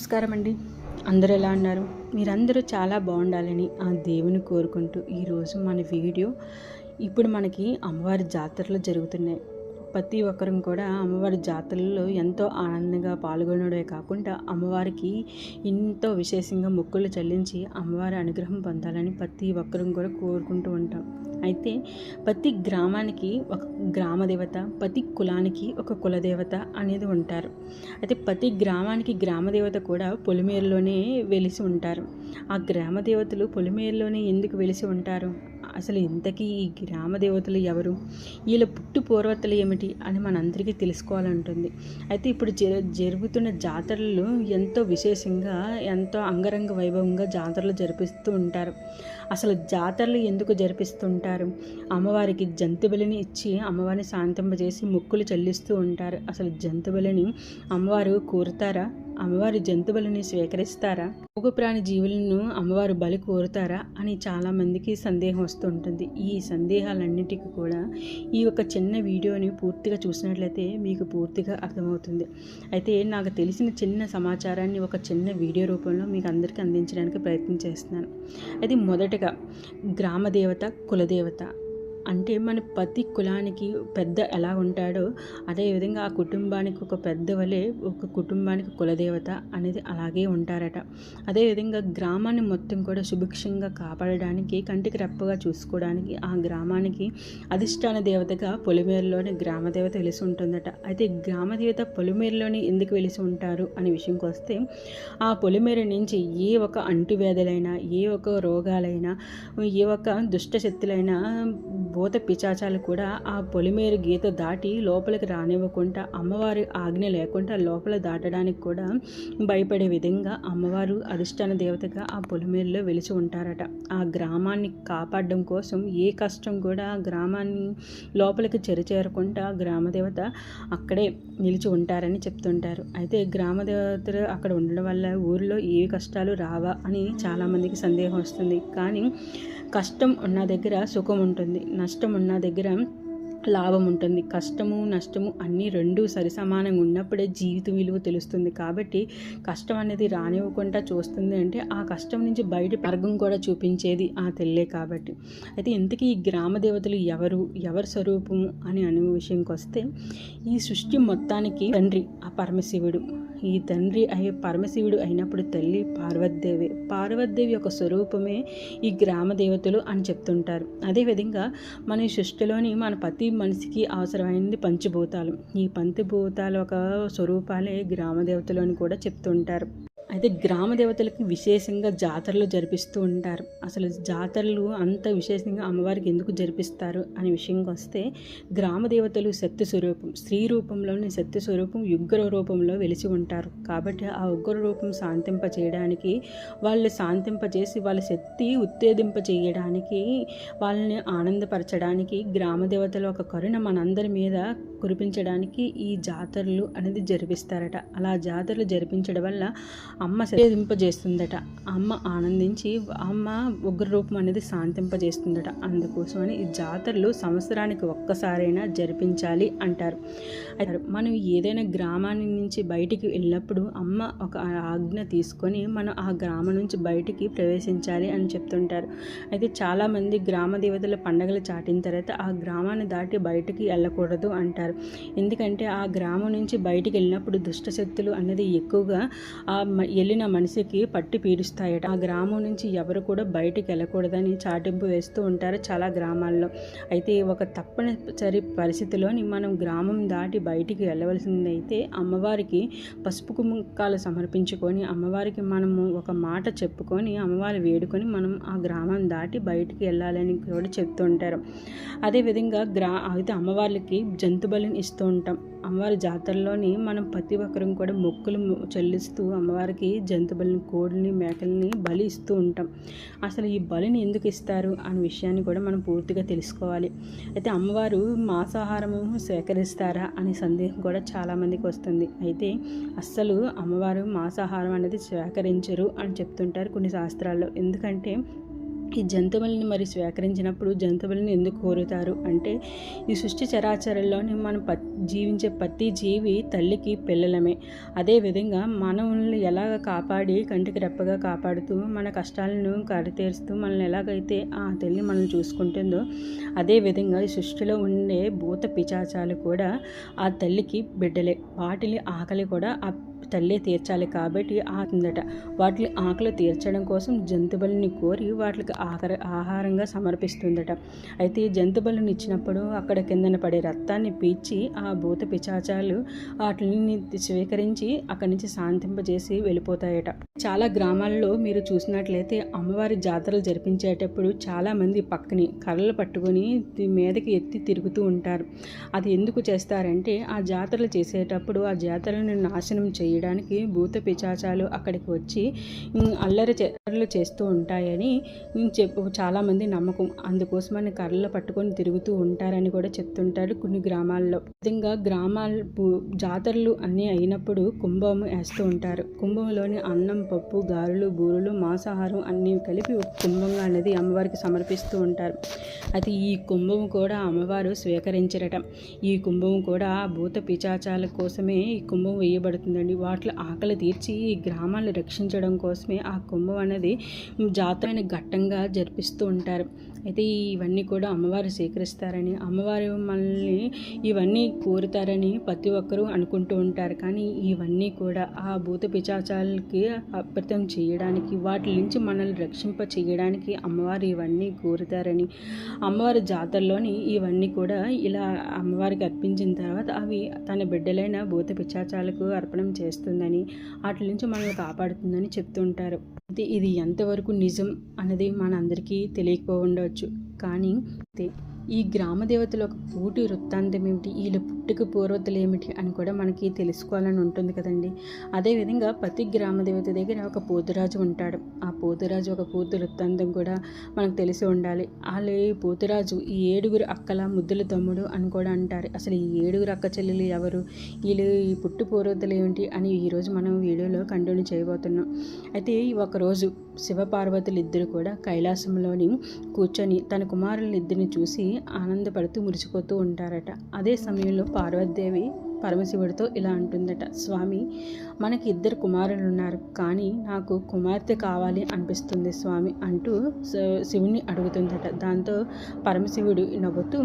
నమస్కారం అండి. అందరూ ఎలా ఉన్నారు? మీరందరూ చాలా బాగుండాలని ఆ దేవుని కోరుకుంటూ ఈరోజు మన వీడియో ఇప్పుడు మనకి అమ్మవారి జాతరలు జరుగుతున్నాయి. ప్రతి ఒక్కరం కూడా అమ్మవారి జాతరలో ఎంతో ఆనందంగా పాల్గొనడమే కాకుండా అమ్మవారికి ఎంతో విశేషంగా మొక్కులు చెల్లించి అమ్మవారి అనుగ్రహం పొందాలని ప్రతి ఒక్కరం కూడా కోరుకుంటూ ఉంటాం. అయితే ప్రతి గ్రామానికి ఒక గ్రామ దేవత ప్రతి కులానికి ఒక కులదేవత అనేది ఉంటారు. అయితే ప్రతి గ్రామానికి గ్రామ దేవత కూడా పొలిమేరులోనే వెలిసి ఉంటారు. ఆ గ్రామ దేవతలు పొలిమేరులోనే ఎందుకు వెలిసి ఉంటారు? అసలు ఇంతకీ ఈ గ్రామ దేవతలు ఎవరు? వీళ్ళ పుట్టు పూర్వతలు ఏమిటి? అని మనందరికీ తెలుసుకోవాలంటుంది. అయితే ఇప్పుడు జరు జరుగుతున్న జాతరలు ఎంతో విశేషంగా ఎంతో అంగరంగ వైభవంగా జాతరలు జరిపిస్తూ ఉంటారు. అసలు జాతరలు ఎందుకు జరిపిస్తుంటారు? అమ్మవారికి జంతుబలిని ఇచ్చి అమ్మవారిని శాంతింపజేసి మొక్కులు చెల్లిస్తూ ఉంటారు. అసలు జంతుబలిని అమ్మవారు కోరుతారా? అమ్మవారి జంతువులని స్వీకరిస్తారా? మూగప్రాణి జీవులను అమ్మవారు బలి కోరుతారా? అని చాలామందికి సందేహం వస్తుంటుంది ఈ సందేహాలన్నిటికీ కూడా ఈ ఒక చిన్న వీడియోని పూర్తిగా చూసినట్లయితే మీకు పూర్తిగా అర్థమవుతుంది. అయితే నాకు తెలిసిన చిన్న సమాచారాన్ని ఒక చిన్న వీడియో రూపంలో మీకు అందరికీ అందించడానికి ప్రయత్నం చేస్తున్నాను. అది మొదటగా గ్రామదేవత కులదేవత అంటే మన ప్రతి కులానికి పెద్ద ఎలా ఉంటాడో అదేవిధంగా ఆ కుటుంబానికి ఒక పెద్ద వలె ఒక కుటుంబానికి కులదేవత అనేది అలాగే ఉంటారట. అదేవిధంగా గ్రామాన్ని మొత్తం కూడా సుభిక్షంగా కాపాడడానికి కంటికి రెప్పగా చూసుకోవడానికి ఆ గ్రామానికి అధిష్టాన దేవతగా పొలిమేరులోని గ్రామదేవత వెలిసి ఉంటుందట. అయితే గ్రామదేవత పొలిమేరులోని ఎందుకు వెలిసి ఉంటారు అనే విషయంకి వస్తే ఆ పొలిమేర నుంచి ఏ ఒక అంటువ్యాధులైనా ఏ ఒక రోగాలైనా ఏ ఒక దుష్టశక్తులైనా భూత పిచాచాలు కూడా ఆ పొలిమేరు గీత దాటి లోపలికి రానివ్వకుండా అమ్మవారి ఆజ్ఞ లేకుండా లోపల దాటడానికి కూడా భయపడే విధంగా అమ్మవారు అధిష్టాన దేవతగా ఆ పొలిమేరులో వెలిచి ఉంటారట. ఆ గ్రామాన్ని కాపాడడం కోసం ఏ కష్టం కూడా గ్రామాన్ని లోపలికి చెరిచేరకుండా గ్రామదేవత అక్కడే నిలిచి ఉంటారని చెప్తుంటారు. అయితే గ్రామదేవతలు అక్కడ ఉండడం వల్ల ఊరిలో ఏ కష్టాలు రావా అని చాలామందికి సందేహం వస్తుంది. కానీ కష్టం ఉన్న దగ్గర సుఖం ఉంటుంది. నష్టం ఉన్న దగ్గర లాభం ఉంటుంది కష్టము నష్టము అన్నీ రెండు సరిసమానంగా ఉన్నప్పుడే జీవిత విలువ తెలుస్తుంది. కాబట్టి కష్టం అనేది రానివ్వకుండా చూస్తుంది అంటే ఆ కష్టం నుంచి బయట మార్గం కూడా చూపించేది ఆ తెల్లే కాబట్టి. అయితే ఇంతకీ ఈ గ్రామ దేవతలు ఎవరు ఎవరి స్వరూపము అని అనే విషయంకి వస్తే ఈ సృష్టి మొత్తానికి తండ్రి ఆ పరమశివుడు. ఈ తండ్రి అయ్యే పరమశివుడు అయినప్పుడు తల్లి పార్వతీదేవి. పార్వతీదేవి యొక్క స్వరూపమే ఈ గ్రామ దేవతలు అని చెప్తుంటారు. అదేవిధంగా మన సృష్టిలోని మన ప్రతి మనిషికి అవసరమైనది పంచభూతాలు. ఈ పంచభూతాల ఒక స్వరూపాలే గ్రామ దేవతలు అని కూడా చెప్తుంటారు. అయితే గ్రామ దేవతలకి విశేషంగా జాతరలు జరిపిస్తూ ఉంటారు. అసలు జాతరలు అంత విశేషంగా అమ్మవారికి ఎందుకు జరిపిస్తారు అనే విషయంకి వస్తే గ్రామ దేవతలు శక్తి స్వరూపం స్త్రీ రూపంలోని శక్తి స్వరూపం ఉగ్ర రూపంలో వెలిసి ఉంటారు. కాబట్టి ఆ ఉగ్ర రూపం శాంతింప చేయడానికి వాళ్ళు శాంతింపజేసి వాళ్ళ శక్తి ఉత్తేజింప చేయడానికి వాళ్ళని ఆనందపరచడానికి గ్రామ దేవతల ఒక కరుణ మనందరి మీద కురిపించడానికి ఈ జాతరలు అనేది జరిపిస్తారట. అలా జాతరలు జరిపించడం వల్ల అమ్మ సేదింపజేస్తుందట అమ్మ ఆనందించి అమ్మ ఉగ్ర రూపం అనేది శాంతింపజేస్తుందట. అందుకోసమని ఈ జాతరలు సంవత్సరానికి ఒక్కసారైనా జరిపించాలి అంటారు. అయితే మనం ఏదైనా గ్రామాన్ని నుంచి బయటికి వెళ్ళినప్పుడు అమ్మ ఒక ఆజ్ఞ తీసుకొని మనం ఆ గ్రామం నుంచి బయటికి ప్రవేశించాలి అని చెప్తుంటారు. అయితే చాలామంది గ్రామ దేవతల పండగలు చాటిన తర్వాత ఆ గ్రామాన్ని దాటి బయటికి వెళ్ళకూడదు అంటారు. ఎందుకంటే ఆ గ్రామం నుంచి బయటికి వెళ్ళినప్పుడు దుష్టశక్తులు అనేది ఎక్కువగా ఆ వెళ్ళిన మనిషికి పట్టి పీడిస్తాయట. ఆ గ్రామం నుంచి ఎవరు కూడా బయటికి వెళ్ళకూడదని చాటింపు వేస్తూ ఉంటారు చాలా గ్రామాల్లో. అయితే ఒక తప్పనిసరి పరిస్థితిలోని మనం గ్రామం దాటి బయటికి వెళ్ళవలసిందైతే అమ్మవారికి పసుపు కుమ్మకాలు సమర్పించుకొని అమ్మవారికి మనము ఒక మాట చెప్పుకొని అమ్మవారి వేడుకొని మనం ఆ గ్రామం దాటి బయటికి వెళ్ళాలని కూడా చెప్తూ ఉంటారు. అదేవిధంగా గ్రా అయితే అమ్మవారికి జంతుబలిని ఇస్తూ ఉంటాం. అమ్మవారి జాతరలోని మనం ప్రతి ఒక్కరం కూడా మొక్కులు చెల్లిస్తూ అమ్మవారికి జంతువులని కోడిని మేకల్ని బలి ఇస్తూ ఉంటాం. అసలు ఈ బలిని ఎందుకు ఇస్తారు అనే విషయాన్ని కూడా మనం పూర్తిగా తెలుసుకోవాలి. అయితే అమ్మవారు మాంసాహారము సేకరిస్తారా అనే సందేహం కూడా చాలామందికి వస్తుంది. అయితే అస్సలు అమ్మవారు మాంసాహారం అనేది సేకరించరు అని చెప్తుంటారు కొన్ని శాస్త్రాల్లో. ఎందుకంటే ఈ జంతువుల్ని మరి స్వీకరించినప్పుడు జంతువులను ఎందుకు కోరుతారు? అంటే ఈ సృష్టి చరాచరంలోని మనం ప జీవించే ప్రతి జీవి తల్లికి పిల్లలమే. అదేవిధంగా మనల్ని ఎలాగ కాపాడి కంటికి రెప్పగా కాపాడుతూ మన కష్టాలను కరితీరుస్తూ మనల్ని ఎలాగైతే ఆ తల్లి మనల్ని చూసుకుంటుందో అదేవిధంగా ఈ సృష్టిలో ఉండే భూత పిచాచాలు కూడా ఆ తల్లికి బిడ్డలే. వాటిని ఆకలి కూడా ఆ తల్లి తీర్చాలి కాబట్టి ఆకుందట వాటిని ఆకలి తీర్చడం కోసం జంతువులని కోరి వాటికి ఆహార ఆహారంగా సమర్పిస్తుందట. అయితే జంతుబలను ఇచ్చినప్పుడు అక్కడ కిందన పడే రక్తాన్ని పీల్చి ఆ భూత పిచాచాలు వాటిని స్వీకరించి అక్కడి నుంచి శాంతింపజేసి వెళ్ళిపోతాయట. చాలా గ్రామాల్లో మీరు చూసినట్లయితే అమ్మవారి జాతరలు జరిపించేటప్పుడు చాలామంది పక్కని కర్రలు పట్టుకొని మీదకి ఎత్తి తిరుగుతూ ఉంటారు. అది ఎందుకు చేస్తారంటే ఆ జాతరలు చేసేటప్పుడు ఆ జాతరలను నాశనం చేయడానికి భూత పిచాచాలు అక్కడికి వచ్చి అల్లరి చేస్తూ ఉంటాయని చెప్పు చాలామంది నమ్మకం. అందుకోసమని కర్రలు పట్టుకొని తిరుగుతూ ఉంటారని కూడా చెప్తుంటారు కొన్ని గ్రామాల్లో. విధంగా గ్రామాల జాతరలు అన్నీ అయినప్పుడు కుంభం వేస్తూ ఉంటారు. కుంభంలోని అన్నం పప్పు గారెలు బూరెలు మాంసాహారం అన్నీ కలిపి ఒక కుంభంగా అనేది అమ్మవారికి సమర్పిస్తూ ఉంటారు. అయితే ఈ కుంభం కూడా అమ్మవారు స్వీకరించరట. ఈ కుంభం కూడా భూత పిచాచాల కోసమే ఈ కుంభం వేయబడుతుందండి. వాటిలో ఆకలి తీర్చి ఈ గ్రామాలను రక్షించడం కోసమే ఆ కుంభం అనేది జాతమైన ఘట్టంగా జరిపిస్తూ ఉంటారు. అయితే ఇవన్నీ కూడా అమ్మవారు స్వీకరిస్తారని అమ్మవారు మనల్ని ఇవన్నీ కోరుతారని ప్రతి ఒక్కరూ అనుకుంటూ ఉంటారు. కానీ ఇవన్నీ కూడా ఆ భూత పిచాచాలకి అప్రతం చేయడానికి వాటి నుంచి మనల్ని రక్షింప చేయడానికి అమ్మవారు ఇవన్నీ కోరుతారని అమ్మవారి జాతరలోని ఇవన్నీ కూడా ఇలా అమ్మవారికి అర్పించిన తర్వాత అవి తన బిడ్డలైన భూత పిచాచాలకు అర్పణం చేస్తుందని వాటి నుంచి మనల్ని కాపాడుతుందని చెప్తుంటారు అయితే ఇది ఎంతవరకు నిజం అన్నది మనందరికీ తెలియకపోవచ్చు కానీ ఈ గ్రామ దేవతల ఒక పూటి వృత్తాంతం ఏమిటి? వీళ్ళ పుట్టుక పూర్వతలు ఏమిటి అని కూడా మనకి తెలుసుకోవాలని ఉంటుంది కదండి. అదేవిధంగా ప్రతి గ్రామ దేవత దగ్గర ఒక పోతురాజు ఉంటాడు. ఆ పోతురాజు ఒక పూర్తి వృత్తాంతం కూడా మనకు తెలిసి ఉండాలి. వాళ్ళు పోతురాజు ఈ ఏడుగురు అక్కల ముద్దుల తమ్ముడు అని కూడా అంటారు. అసలు ఈ ఏడుగురు అక్క చెల్లెలు ఎవరు? వీళ్ళు ఈ పుట్టు పూర్వతలు ఏమిటి అని ఈరోజు మనం వీడియోలో కంటిన్యూ చేయబోతున్నాం. అయితే ఒకరోజు శివపార్వతులు ఇద్దరు కూడా కైలాసంలోని కూర్చొని తన కుమారులిద్దరిని చూసి ఆనందపడుతూ మురిసిపోతూ ఉంటారట. అదే సమయంలో పార్వతీదేవి పరమశివుడితో ఇలా అంటుందట స్వామి మనకి ఇద్దరు కుమారులు ఉన్నారు కానీ నాకు కుమార్తె కావాలి అనిపిస్తుంది స్వామి అంటూ శివుని అడుగుతుందట. దాంతో పరమశివుడు నవ్వుతూ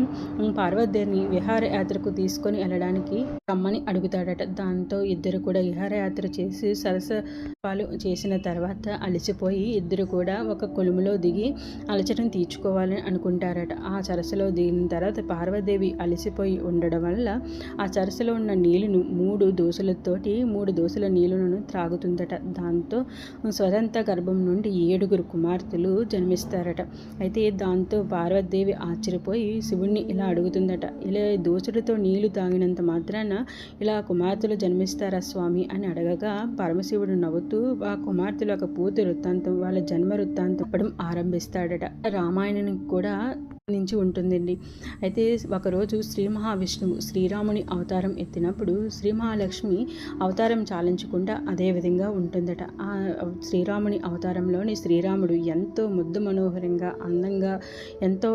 పార్వతీని విహారయాత్రకు తీసుకొని వెళ్ళడానికి రమ్మని అడుగుతాడట. దాంతో ఇద్దరు కూడా విహారయాత్ర చేసి సరసపాలు చేసిన తర్వాత అలసిపోయి ఇద్దరు కూడా ఒక కొలుములో దిగి అలచడం తీర్చుకోవాలని అనుకుంటారట. ఆ సరస్సులో దిగిన తర్వాత పార్వదేవి అలసిపోయి ఉండడం వల్ల ఆ సరస్సులో ఉన్న నీళ్ళను మూడు దోశలతోటి మూడు దోశలు నీళ్ళను త్రాగుతుందట. దాంతో స్వతంత్ర గర్భం నుండి ఏడుగురు కుమార్తెలు జన్మిస్తారట. అయితే దాంతో పార్వతీదేవి ఆశ్చర్యపోయి శివుణ్ణి ఇలా అడుగుతుందట. ఇలా దోశలతో నీళ్ళు తాగినంత మాత్రాన ఇలా కుమార్తెలు జన్మిస్తారా స్వామి అని అడగగా పరమశివుడు నవ్వుతూ ఆ కుమార్తెల ఒక పూర్తి వృత్తాంతం వాళ్ళ జన్మ వృత్తాంతం ఆరంభిస్తాడట. రామాయణానికి కూడా నుంచి ఉంటుందండి. అయితే ఒకరోజు శ్రీ మహావిష్ణువు శ్రీరాముని అవతారం ఎత్తినప్పుడు శ్రీ మహాలక్ష్మి అవతారం చాలించకుండా అదే విధంగా ఉంటుందట. ఆ శ్రీరాముని అవతారంలోని శ్రీరాముడు ఎంతో ముద్దు మనోహరంగా అందంగా ఎంతో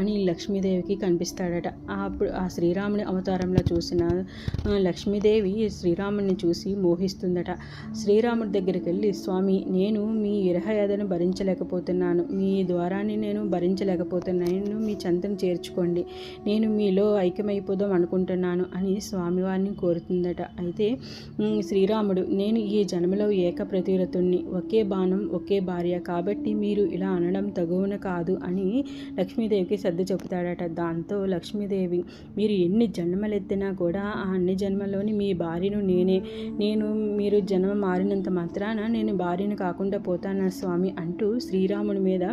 అని లక్ష్మీదేవికి కనిపిస్తాడట. అప్పుడు ఆ శ్రీరాముని అవతారంలో చూసిన లక్ష్మీదేవి శ్రీరాముని చూసి మోహిస్తుందట. శ్రీరాముడి దగ్గరికి వెళ్ళి స్వామి నేను మీ విరహయాదను భరించలేకపోతున్నాను. మీ ద్వారాన్ని నేను భరించలేకపోతున్నాను. నేను మీ చంతం చేర్చుకోండి. నేను మీలో ఐక్యమైపోదాం అనుకుంటున్నాను అని స్వామివారిని కోరుతుందట. అయితే శ్రీరాముడు నేను ఈ జన్మలో ఏక ప్రతిరతుణ్ణి ఒకే బాణం ఒకే భార్య. కాబట్టి మీరు ఇలా అనడం తగువన కాదు అని లక్ష్మీదేవికి సర్ది చెబుతాడట. దాంతో లక్ష్మీదేవి మీరు ఎన్ని జన్మలెత్తినా కూడా ఆ అన్ని జన్మలోని మీ భార్యను నేనే. నేను మీరు జన్మ మారినంత మాత్రాన నేను భార్యను కాకుండా పోతానా స్వామి అంటూ శ్రీరాముడి మీద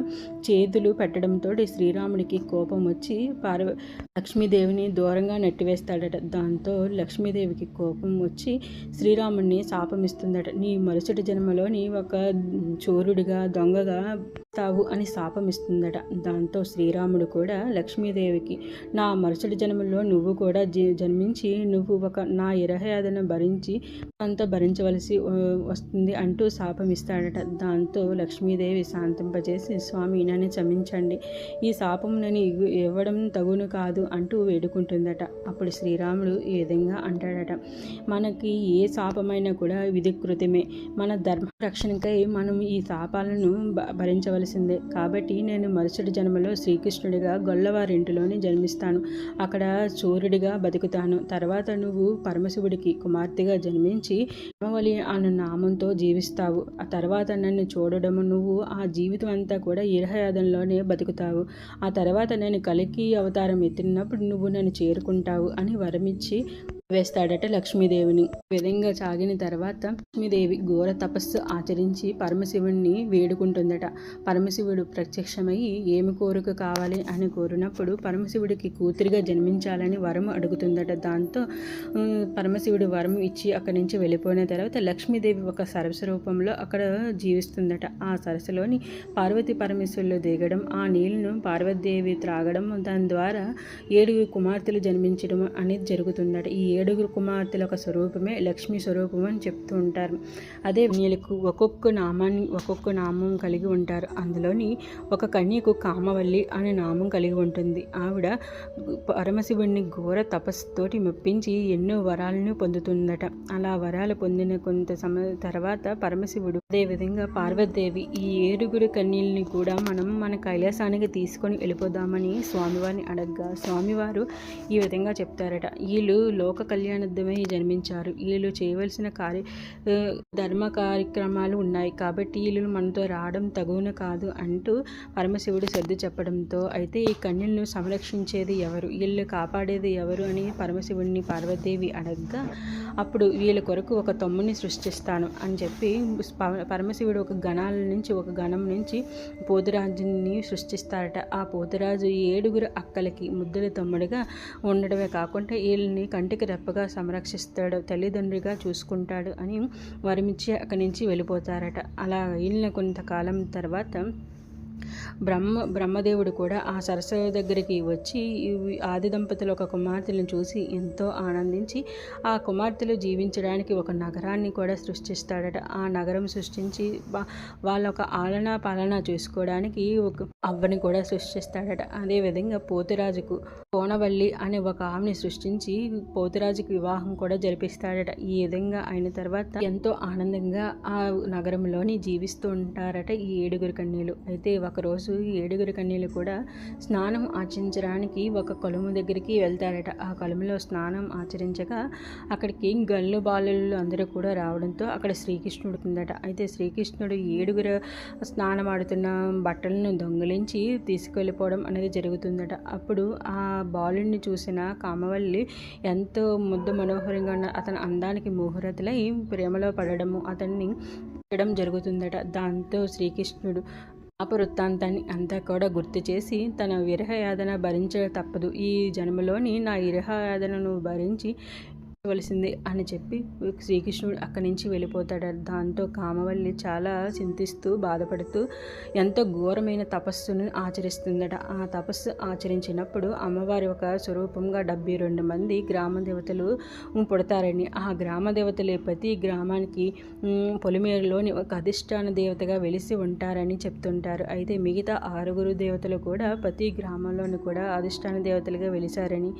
చేతులు పెట్టడంతో శ్రీరాముడు రాముడికి కోపం వచ్చి పార్వ లక్ష్మీదేవిని దూరంగా నెట్టివేస్తాడట. దాంతో లక్ష్మీదేవికి కోపం వచ్చి శ్రీరాముడిని శాపమిస్తుందట నీ మరుసటి జన్మలో నీ ఒక చోరుడిగా దొంగగా తావు అని శాపమిస్తుందట. దాంతో శ్రీరాముడు కూడా లక్ష్మీదేవికి నా మరుసటి జన్మలో నువ్వు కూడా జన్మించి నువ్వు ఒక నా ఇరహయాదన భరించి అంతా భరించవలసి వస్తుంది అంటూ శాపం ఇస్తాడట దాంతో లక్ష్మీదేవి శాంతింపజేసి స్వామి నన్ను క్షమించండి. ఈ శాపం ఇవ్వడం తగును కాదు అంటూ వేడుకుంటుందట. అప్పుడు శ్రీరాముడు ఈ విధంగా అంటాడట మనకి ఏ శాపమైనా కూడా విధికృతమే. మన ధర్మ రక్షణకై మనం ఈ శాపాలను భ- భరించవలసిందే కాబట్టి నేను మరుసటి జన్మలో శ్రీకృష్ణుడిగా గొల్లవారింటిలోని జన్మిస్తాను. అక్కడ సూర్యుడిగా బతుకుతాను. తర్వాత నువ్వు పరమశివుడికి కుమార్తెగా జన్మించి హిమవలి అన్న నామంతో జీవిస్తావు. ఆ తర్వాత నన్ను చూడడము నువ్వు ఆ జీవితం అంతా కూడా ఇరహయాదంలోనే బతుకుతావు. ఆ తర్వాత నేను కలికి అవతారం ఎత్తినప్పుడు నువ్వు నన్ను చేరుకుంటావు అని వరమిచ్చి వేస్తాడట లక్ష్మీదేవిని. విధంగా సాగిన తర్వాత లక్ష్మీదేవి ఘోర తపస్సు ఆచరించి పరమశివుణ్ణి వేడుకుంటుందట. పరమశివుడు ప్రత్యక్షమై ఏమి కోరిక కావాలి అని కోరినప్పుడు పరమశివుడికి కూతురిగా జన్మించాలని వరం అడుగుతుందట. దాంతో పరమశివుడు వరం ఇచ్చి అక్కడి నుంచి వెళ్ళిపోయిన తర్వాత లక్ష్మీదేవి ఒక సరస్సు రూపంలో అక్కడ జీవిస్తుందట. ఆ సరస్సులోని పార్వతి పరమేశ్వరులు దిగడం ఆ నీళ్ళను పార్వతీదేవి త్రాగడం దాని ద్వారా ఏడుగురు కుమార్తెలు జన్మించడం అనేది జరుగుతుందట. ఈ ఏడుగురు కుమార్తెల ఒక స్వరూపమే లక్ష్మీ స్వరూపం అని చెప్తూ ఉంటారు. అదే వీళ్ళకు ఒక్కొక్క నామాన్ని ఒక్కొక్క నామం కలిగి ఉంటారు. అందులోని ఒక కన్యకు కామవల్లి అనే నామం కలిగి ఉంటుంది. ఆవిడ పరమశివుడిని ఘోర తపస్సుతోటి మెప్పించి ఎన్నో వరాలను పొందుతుందట. అలా వరాలు పొందిన కొంత సమయం తర్వాత పరమశివుడు అదేవిధంగా పార్వతీదేవి ఈ ఏడుగురు కన్యల్ని కూడా మనం మన కైలాసానికి తీసుకొని వెళ్ళిపోదామని స్వామివారిని అడగ్గా స్వామివారు ఈ విధంగా చెప్తారట. వీళ్ళు లోక కళ్యాణార్థమై జన్మించారు. వీళ్ళు చేయవలసిన కార్య ధర్మ కార్యక్రమాలు ఉన్నాయి. కాబట్టి వీళ్ళు మనతో రావడం తగున కాదు అంటూ పరమశివుడు సర్ది చెప్పడంతో అయితే ఈ కన్యలను సంరక్షించేది ఎవరు? వీళ్ళు కాపాడేది ఎవరు అని పరమశివుడిని పార్వతీదేవి అడగ్గా అప్పుడు వీళ్ళ కొరకు ఒక తమ్ముని సృష్టిస్తాను అని చెప్పి పరమశివుడు ఒక గణాల నుంచి ఒక గణం నుంచి పోతురాజుని సృష్టిస్తారట. ఆ పోతురాజు ఏడుగురు అక్కలకి ముద్దుల తమ్ముడిగా ఉండడమే కాకుండా వీళ్ళని కంటికి రెప్పగా సంరక్షిస్తాడు తల్లిదండ్రిగా చూసుకుంటాడు అని వరమిచ్చి అక్కడి నుంచి వెళ్ళిపోతారట. అలా వెళ్ళిన కొంతకాలం తర్వాత బ్రహ్మ బ్రహ్మదేవుడు కూడా ఆ సరస్సు దగ్గరికి వచ్చి ఆది దంపతులు ఒక కుమార్తెలను చూసి ఎంతో ఆనందించి ఆ కుమార్తెలు జీవించడానికి ఒక నగరాన్ని కూడా సృష్టిస్తాడట. ఆ నగరం సృష్టించి వాళ్ళ ఒక ఆలన పాలన చేసుకోవడానికి ఒక అవ్వని కూడా సృష్టిస్తాడట. అదేవిధంగా పోతురాజుకు కోనవల్లి అనే ఒక ఆమెని సృష్టించి పోతురాజుకి వివాహం కూడా జరిపిస్తాడట. ఈ విధంగా అయిన తర్వాత ఎంతో ఆనందంగా ఆ నగరంలోని జీవిస్తూ ఉంటారట ఈ ఏడుగురు కన్యలు. అయితే ఒక ఒకరోజు ఏడుగురు కన్యలు కూడా స్నానం ఆచరించడానికి ఒక కొలము దగ్గరికి వెళ్తారట. ఆ కొలములో స్నానం ఆచరించగా అక్కడికి గల్లు బాలులు అందరూ కూడా రావడంతో అక్కడ శ్రీకృష్ణుడు ఉందట. అయితే శ్రీకృష్ణుడు ఏడుగురు స్నానం ఆడుతున్న బట్టలను దొంగిలించి తీసుకెళ్ళిపోవడం అనేది జరుగుతుందట. అప్పుడు ఆ బాలుడిని చూసిన కామవల్లి ఎంతో ముద్దు మనోహరంగా ఉన్న అతని అందానికి మోహరతులై ప్రేమలో పడడము అతన్ని జరుగుతుందట. దాంతో శ్రీకృష్ణుడు అపవృత్తాంతాన్ని అంతా కూడా గుర్తు చేసి తన విరహయాదన భరించ తప్పదు. ఈ జన్మలోని నా విరహయాదనను భరించి వలసింది అని చెప్పి శ్రీకృష్ణుడు అక్కడి నుంచి వెళ్ళిపోతాడు. దాంతో కామవల్లి చాలా చింతిస్తూ బాధపడుతూ ఎంతో ఘోరమైన తపస్సును ఆచరిస్తుందట. ఆ తపస్సు ఆచరించినప్పుడు అమ్మవారి ఒక స్వరూపంగా డెబ్బై రెండు మంది గ్రామ దేవతలు పుడతారని. ఆ గ్రామ దేవతలే ప్రతి గ్రామానికి పొలిమేరులోని ఒక అధిష్టాన దేవతగా వెలిసి ఉంటారని చెప్తుంటారు. అయితే మిగతా ఆరుగురు దేవతలు కూడా ప్రతి గ్రామంలోని కూడా అధిష్టాన దేవతలుగా వెలిసారని.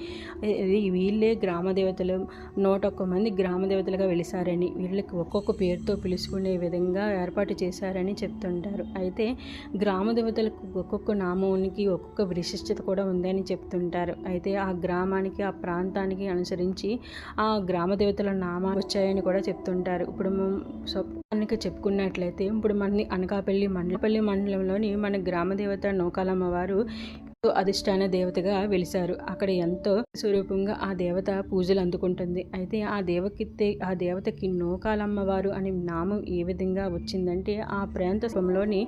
ఇది వీళ్ళే గ్రామ దేవతలు. నూట ఒక్క మంది గ్రామ దేవతలుగా వెలిసారని వీళ్ళకి ఒక్కొక్క పేరుతో పిలుచుకునే విధంగా ఏర్పాటు చేశారని చెప్తుంటారు. అయితే గ్రామ దేవతలకు ఒక్కొక్క నామానికి ఒక్కొక్క విశిష్టత కూడా ఉందని చెప్తుంటారు. అయితే ఆ గ్రామానికి ఆ ప్రాంతానికి అనుసరించి ఆ గ్రామ దేవతల నామాలు వచ్చాయని కూడా చెప్తుంటారు. ఇప్పుడు కనుక చెప్పుకున్నట్లయితే ఇప్పుడు మన అనకాపల్లి మండలపల్లి మండలంలోని మన గ్రామ దేవత వారు అధిష్టాన దేవతగా వెలిశారు. అక్కడ ఎంతో స్వరూపంగా ఆ దేవత పూజలు అందుకుంటుంది. అయితే ఆ దేవకి ఆ దేవతకి నూకాలమ్మవారు అనే నామం ఏ విధంగా వచ్చిందంటే ఆ ప్రాంతంలోని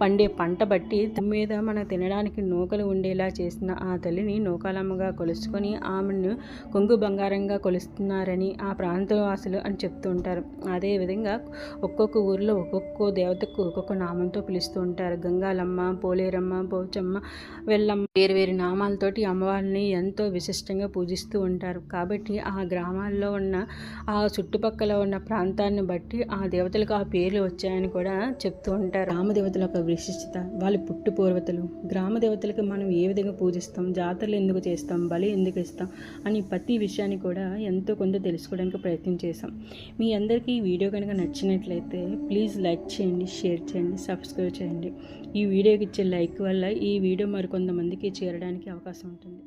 పండే పంట బట్టి మీద మన తినడానికి నూకలు ఉండేలా చేసిన ఆ తల్లిని నూకాలమ్మగా కొలుసుకొని ఆమెను కొంగు బంగారంగా కొలుస్తున్నారని ఆ ప్రాంతవాసులు అని చెప్తూ ఉంటారు. అదేవిధంగా ఒక్కొక్క ఊరిలో ఒక్కొక్క దేవతకు ఒక్కొక్క నామంతో పిలుస్తూ ఉంటారు. గంగాలమ్మ పోలేరమ్మ పోచమ్మ వెళ్ళమ్మ వేరు వేరు నామాలతోటి అమ్మవారిని ఎంతో విశిష్టంగా పూజిస్తూ ఉంటారు. కాబట్టి ఆ గ్రామాల్లో ఉన్న ఆ చుట్టుపక్కల ఉన్న ప్రాంతాన్ని బట్టి ఆ దేవతలకు ఆ పేర్లు వచ్చాయని కూడా చెప్తూ ఉంటారు. గ్రామదేవతల యొక్క విశిష్టత వాళ్ళ పుట్టు పూర్వతలు గ్రామ దేవతలకు మనం ఏ విధంగా పూజిస్తాం జాతరలు ఎందుకు చేస్తాం బలి ఎందుకు ఇస్తాం అని ప్రతి విషయాన్ని కూడా ఎంతో కొంత తెలుసుకోవడానికి ప్రయత్నం చేశాం. మీ అందరికీ ఈ వీడియో కనుక నచ్చినట్లయితే ప్లీజ్ లైక్ చేయండి షేర్ చేయండి సబ్స్క్రైబ్ చేయండి. ఈ వీడియోకి ఇచ్చే లైక్ వల్ల ఈ వీడియో మరికొంతమందికి చేరడానికి అవకాశం ఉంటుంది.